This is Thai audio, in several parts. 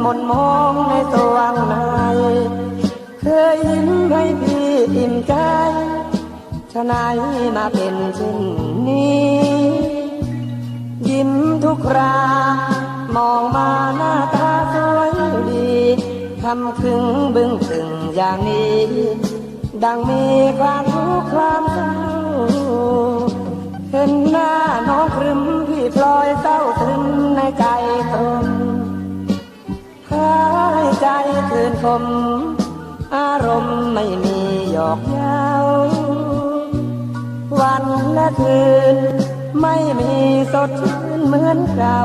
หมนมองในสว่างในเคยยิ้มให้พี่อิ่มใจฉะไหนมาเป็นเช่นนี้ ยิ้มทุกรามองมาหน้าตาสวยดีทำคึงบึ้งตึงอย่างนี้ ดังมีความทุกข์ คืนคมอารมณ์ไม่มีหยอกเย้าวันและคืน ไม่มีสดชื่นเหมือนเก่า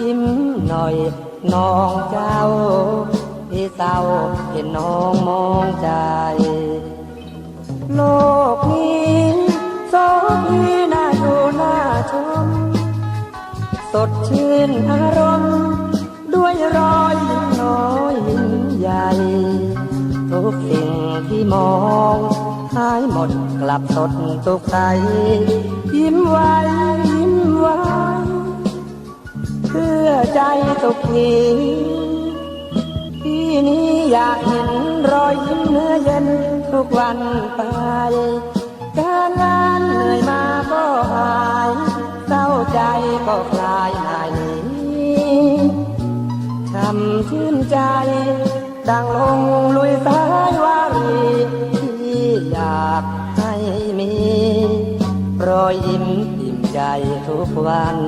ยิ้มหน่อยน้องเจ้าพี่เศร้าเห็นน้องมองใจ โลกนี้สองพี่น่าดูน่าชม สดชื่นอารมณ์ ด้วยรอย กสิ่งที่มองหายหมดกลับสดสุขใสยิ้มไว้ยิ้มไว้เพื่อใจสุขีพี่นี้อยากเห็นรอยยิ้มเนื้อเย็นทุกวันไปการงานเหนื่อยมาก็หายเศร้าใจก็คลายหายหนีช่ำชื่นใจ ดังลงลุยสายวารีที่อยากให้มี รอยยิ้มอิ่มใจทุกวัน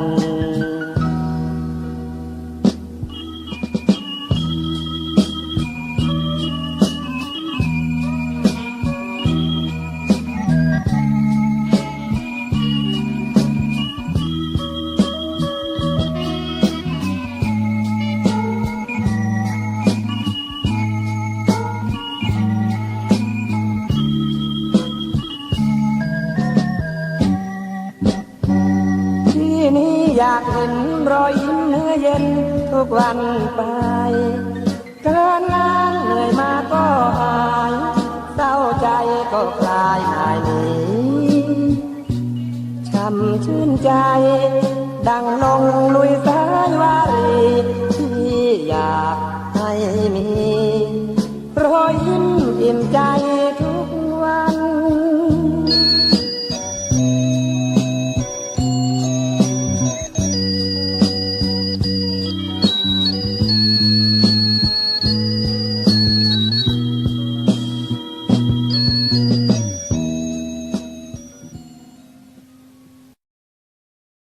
อยากเห็นรอยยิ้มเนื้อเย็นทุกวันไปการงานเหนื่อยมาก็หายเศร้าใจก็คลายหายหนีช่ำชื่นใจ ดังลงลุยสายวารีที่อยากให้มี รอยยิ้มอิ่มใจ